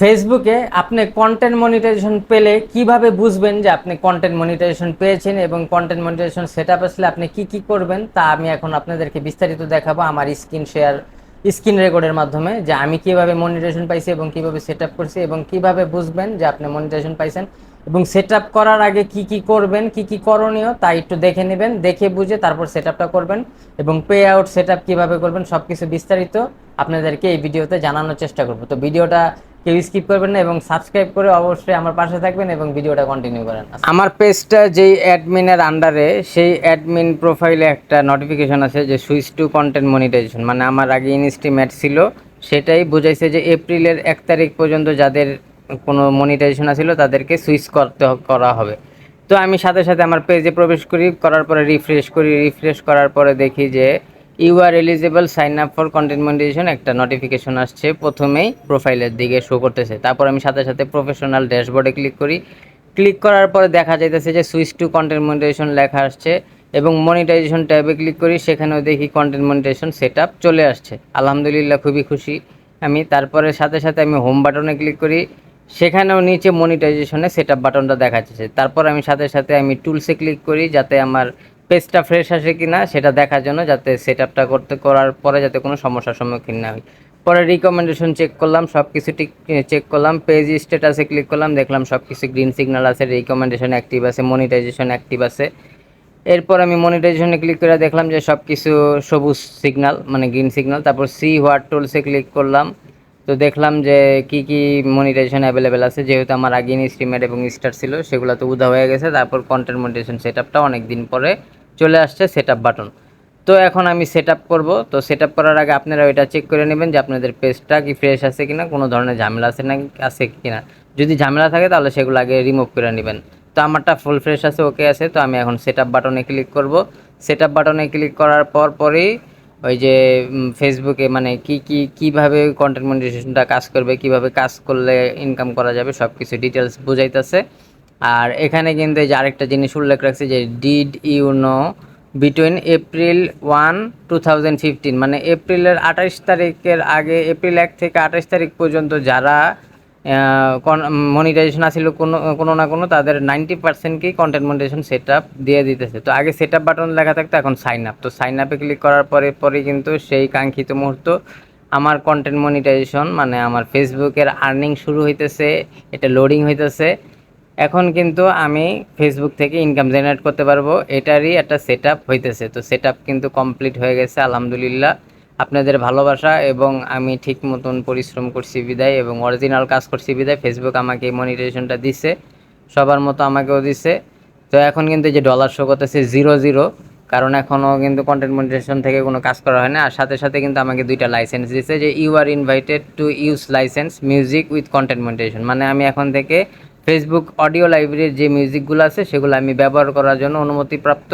ফেসবুকে আপনি content monetization পেলে কীভাবে বুঝবেন যে আপনি কন্টেন্ট মনিটাইজেশন পেয়েছেন এবং কন্টেন্ট মনিটাইজেশন সেট আপ আসলে আপনি কি কি করবেন, তা আমি এখন আপনাদেরকে বিস্তারিত দেখাবো আমার স্ক্রিন শেয়ার স্ক্রিন রেকর্ডের মাধ্যমে যে আমি কীভাবে মনিটাইজেশন পাইছি এবং কীভাবে সেট আপ করছি এবং কীভাবে বুঝবেন যে আপনি মনিটাইজেশন পাইছেন এবং সেট আপ করার আগে কি কি করবেন, কি কি করণীয় তা একটু দেখে নেবেন, দেখে বুঝে তারপর সেট আপটা করবেন এবং পে আউট সেট আপ কীভাবে করবেন সব কিছু বিস্তারিত আপনাদেরকে এই ভিডিওতে জানানোর চেষ্টা করব। তো ভিডিওটা কেউ স্কিপ করবেন না এবং সাবস্ক্রাইব করে অবশ্যই আমার পাশে থাকবেন এবং ভিডিওটা কন্টিনিউ করেন। আমার পেজটা যেই অ্যাডমিনের আন্ডারে সেই অ্যাডমিন প্রোফাইলে একটা নোটিফিকেশন আছে যে সুইচ টু কন্টেন্ট মনিটাইজেশন মানে আমার আগে ইনস্ট্রিম অ্যাড ছিল, সেটাই বুঝাইছে যে এপ্রিলের এক তারিখ পর্যন্ত যাদের কোনো মনিটাইজেশন আছিল, তাদেরকে সুইচ করতে করা হবে। তো আমি সাথে সাথে আমার পেজে প্রবেশ করি, করার পরে রিফ্রেশ করি রিফ্রেশ করার পরে দেখি যে you are eligible sign up for content monetization একটা নোটিফিকেশন আসছে প্রথমেই প্রোফাইলের দিকে শো করতেছে। তারপর আমি সাথে সাথে প্রফেশনাল ড্যাশবোর্ডে ক্লিক করি। ক্লিক করার পরে দেখা যাইতেছে যে সুইচ টু কন্টেন্ট মনিটাইজেশন লেখা আসছে এবং মনিটাইজেশন ট্যাবে ক্লিক করি, সেখানেও দেখি কন্টেন্ট মনিটাইজেশন সেট চলে আসছে। আলহামদুলিল্লাহ খুবই খুশি আমি। তারপরে সাথে সাথে আমি হোম বাটনে ক্লিক করি। সেখানেও নিচে মনিটাইজেশনে সেট বাটনটা দেখা যাচ্ছে তারপর আমি সাথে সাথে আমি টুলসে ক্লিক করি যাতে আমার পেজটা ফ্রেশ আসে কি না সেটা দেখার জন্য যাতে সেট আপটা করতে, করার পরে যাতে কোনো সমস্যার সম্মুখীন না হয় পরে রিকমেন্ডেশন চেক করলাম সব কিছু চেক করলাম পেজ স্ট্যাটাসে ক্লিক করলাম, দেখলাম সব কিছু গ্রিন সিগন্যাল আছে রিকমেন্ডেশন অ্যাক্টিভ আছে মনিটাইজেশন অ্যাক্টিভ আছে। এরপর আমি মনিটাইজেশনে ক্লিক করে দেখলাম যে সব কিছু সবুজ সিগন্যাল মানে গ্রিন সিগন্যাল তারপর সি হোয়াট টুলসে ক্লিক করলাম। তো দেখলাম যে কি কি মনিটাইজেশন অ্যাভেলেবেল আছে, যেহেতু আমার আগে স্ট্রিমের এবং স্টার ছিল, সেগুলো তো উদা হয়ে গেছে, তারপর কন্টেন্ট মনিটাইজেশন সেট আপটা অনেক দিন পরে চলে আসছে সেট বাটন তো এখন আমি সেট আপ করব। তো সেট আপ করার আগে আপনারা ওইটা চেক করে নেবেন যে আপনাদের পেজটা কি ফ্রেশ আছে কিনা, কোনো ধরনের ঝামেলা আছে না আছে কিনা। যদি ঝামেলা থাকে তাহলে সেগুলো আগে রিমুভ করে নেবেন। তো আমারটা ফুল ফ্রেশ আছে ওকে আছে। তো আমি এখন সেট আপ বাটনে ক্লিক করব। সেট আপ বাটনে ক্লিক করার পর পরই ওই যে ফেসবুকে মানে কি কি, কীভাবে কন্টেন্ট মনিটাইজেশনটা কাজ করবে, কীভাবে কাজ করলে ইনকাম করা যাবে সব কিছু ডিটেলস বুঝাইতেছে। আর এখানে কিন্তু এই যে আরেকটা জিনিস উল্লেখ রাখছে যে did you know between April one two thousand fifteen মানে এপ্রিলের আঠাশ তারিখের আগে এপ্রিল এক থেকে আঠাশ তারিখ পর্যন্ত যারা মনিটাইজেশন আসছিল কোনো কোনো না কোনো, তাদের নাইনটি পার্সেন্টকেই কন্টেন্ট মনিটাইজেশন সেট আপ দিয়ে দিতেছে। তো আগে সেট আপ বাটন লেখা থাকতো, এখন সাইন আপ তো সাইন আপে ক্লিক করার পরে পরে কিন্তু সেই কাঙ্ক্ষিত মুহূর্ত, আমার কন্টেন্ট মনিটাইজেশন মানে আমার ফেসবুকের আর্নিং শুরু হইতেছে, এটা লোডিং হইতেছে। এখন কিন্তু আমি ফেসবুক থেকে ইনকাম জেনারেট করতে পারব। এটারই একটা সেট হইতেছে। তো সেট কিন্তু কমপ্লিট হয়ে গেছে, আলহামদুলিল্লাহ। আপনাদের ভালোবাসা এবং আমি ঠিক মতন পরিশ্রম করছি বিদায় এবং অরিজিনাল কাজ করছি বিদায়। ফেসবুক আমাকে এই মনিটাইজেশনটা দিছে, সবার মতো আমাকেও দিছে। তো এখন কিন্তু যে ডলার শো করতেছে জিরো জিরো কারণ এখনও কিন্তু কন্টেন্ট মনিটাইজেশন থেকে কোনো কাজ করা হয় না। আর সাথে সাথে কিন্তু আমাকে দুইটা লাইসেন্স দিছে যে you are invited to use license music with content monetization মানে আমি এখন থেকে ফেসবুক অডিও লাইব্রেরির যে মিউজিকগুলো আছে, সেগুলো আমি ব্যবহার করার জন্য অনুমতিপ্রাপ্ত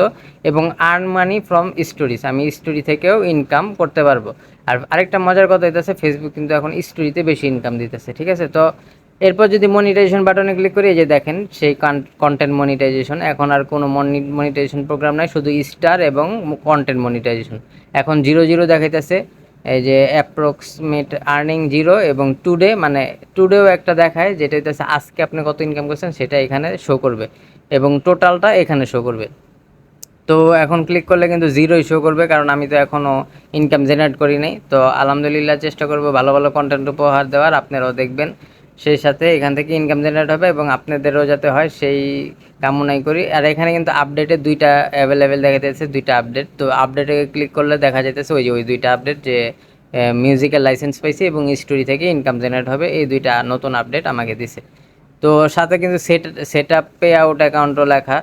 এবং আর্ন মানি ফ্রম স্টোরিজ আমি স্টোরি থেকেও ইনকাম করতে পারব। আর আরেকটা মজার কথা হইতেছে ফেসবুক কিন্তু এখন স্টোরিতে বেশি ইনকাম দিতেছে, ঠিক আছে? তো এরপর যদি মনিটাইজেশন বাটনে ক্লিক করি, এই যে দেখেন, সেই কন্টেন্ট মনিটাইজেশন এখন আর কোনো মনিটাইজেশন প্রোগ্রাম নাই, শুধু স্টার এবং কন্টেন্ট মনিটাইজেশন এখন জিরো জিরো দেখাইতেছে। এই যে অ্যাপ্রক্সিমেট আর্নিং জিরো এবং টুডে মানে টুডেও একটা দেখায়, যেটা হইতেছে আজকে আপনি কত ইনকাম করছেন, সেটা এখানে শো করবে এবং টোটালটা এখানে শো করবে। তো এখন ক্লিক করলে কিন্তু জিরোই শো করবে, কারণ আমি তো এখনও ইনকাম জেনারেট করি নাই। তো আলহামদুলিল্লাহ চেষ্টা করব ভালো ভালো কন্টেন্ট উপহার দেওয়ার, আপনারাও দেখবেন। সেই সাথে এখান থেকে ইনকাম জেনারেট হবে এবং আপনাদেরও যাতে হয় সেই কামনাই করি। আর এখানে কিন্তু আপডেটে দুইটা অ্যাভেলেবেল দেখা যাচ্ছে, দুইটা আপডেট তো আপডেটে ক্লিক করলে দেখা যাইতেছে ওই যে, ওই দুইটা আপডেট যে মিউজিক্যাল লাইসেন্স পাইছি এবং স্টোরি থেকে ইনকাম জেনারেট হবে, এই দুইটা নতুন আপডেট আমাকে দিছে। তো সাথে কিন্তু set set up pay out অ্যাকাউন্টও লেখা।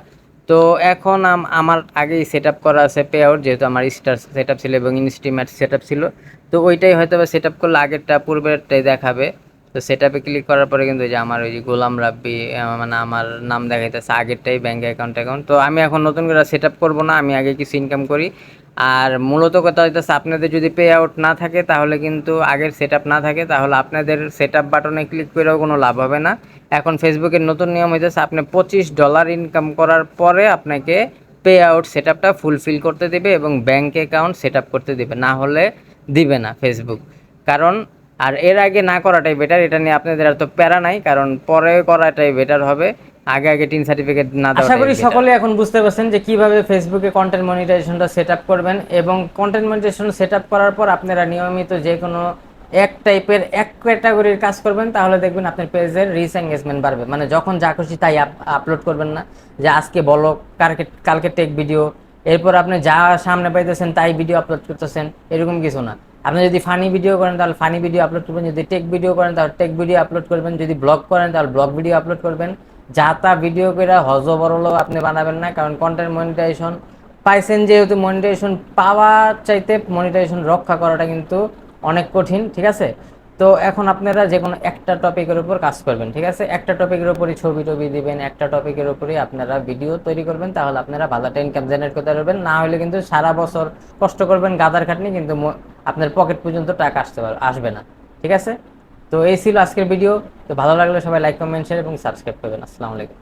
তো এখন আমার আগেই সেট আপ করা আছে পে আউট যেহেতু আমার স্টার সেট আপ ছিল এবং ইনস্টিমেট সেট আপ ছিল। তো ওইটাই হয়তো বা সেট আপ করলে আগেরটা পূর্বেরটাই দেখাবে। তো সেট আপে ক্লিক করার পরে কিন্তু যে আমার ওই যে গোলাম রাব্বি মানে আমার নাম দেখাইতেছে, আগেরটাই ব্যাঙ্ক অ্যাকাউন্ট অ্যাকাউন্ট তো আমি এখন নতুন করে সেট আপ করব না, আমি আগে কিছু ইনকাম করি। আর মূলত কথা হইতেছে আপনাদের যদি পে আউট না থাকে, তাহলে কিন্তু আগের সেট আপ না থাকে, তাহলে আপনাদের সেট আপ বাটনে ক্লিক করেও কোনো লাভ হবে না। এখন ফেসবুকের নতুন নিয়ম হইতেছে, আপনি পঁচিশ ডলার ইনকাম করার পরে আপনাকে পে আউট সেট আপটা ফুলফিল করতে দেবে এবং ব্যাঙ্ক অ্যাকাউন্ট সেট আপ করতে দেবে, না হলে দিবে না ফেসবুক কারণ আর এর আগে না করাটাই বেটার এটা নিয়ে আপনাদের এত প্যারা নাই কারণ পরে করাটাই বেটার হবে। আগে আগে টিন সার্টিফিকেট না আশা করি সকলে এখন বুঝতে পারছেন যে কীভাবে ফেসবুকে কন্টেন্ট মনিটাইজেশনটা সেট আপ করবেন এবং কন্টেন্ট মনিটাইজেশন সেট আপ করার পর আপনারা নিয়মিত যে কোনো এক টাইপের এক ক্যাটাগরির কাজ করবেন তাহলে দেখবেন আপনার পেজের রিচ এঙ্গেজমেন্ট বাড়বে। মানে যখন যা খুশি তাই আপলোড করবেন না। যে আজকে বলো কালকে কালকে টেক ভিডিও এরপর আপনি যা সামনে পাইতেছেন তাই ভিডিও আপলোড করতেছেন এরকম কিছু না। আপনি যদি ফানি ভিডিও করেন, তাহলে ফানি ভিডিও আপলোড করবেন। যদি টেক ভিডিও করেন, তাহলে টেক ভিডিও আপলোড করবেন। যদি ব্লগ করেন, তাহলে ব্লগ ভিডিও আপলোড করবেন। যা তা ভিডিও করে হজ বড়লো আপনি বানাবেন না, কারণ কন্টেন্ট মনিটাইজেশন পাইছেন যেহেতু মনিটাইজেশন পাওয়ার চাইতে মনিটাইজেশন রক্ষা করাটা কিন্তু অনেক কঠিন, ঠিক আছে? তো এখন আপনারা যে কোনো একটা টপিকের উপর কাজ করবেন, ঠিক আছে? একটা টপিকের উপরই ছবি টবি দিবেন, একটা টপিকের উপরই আপনারা ভিডিও তৈরি করবেন, তাহলে আপনারা ভালো একটা ইনকাম জেনারেট করতে পারবেন। না হলে কিন্তু সারা বছর কষ্ট করবেন গাদার খাটনি, কিন্তু আপনার পকেট পর্যন্ত টাকা আসতে পারবে আসবে না, ঠিক আছে? তো এই ছিল আজকের ভিডিও তো ভালো লাগলে সবাই লাইক কমেন্ট শেয়ার এবং সাবস্ক্রাইব করবেন। আসসালামু আলাইকুম।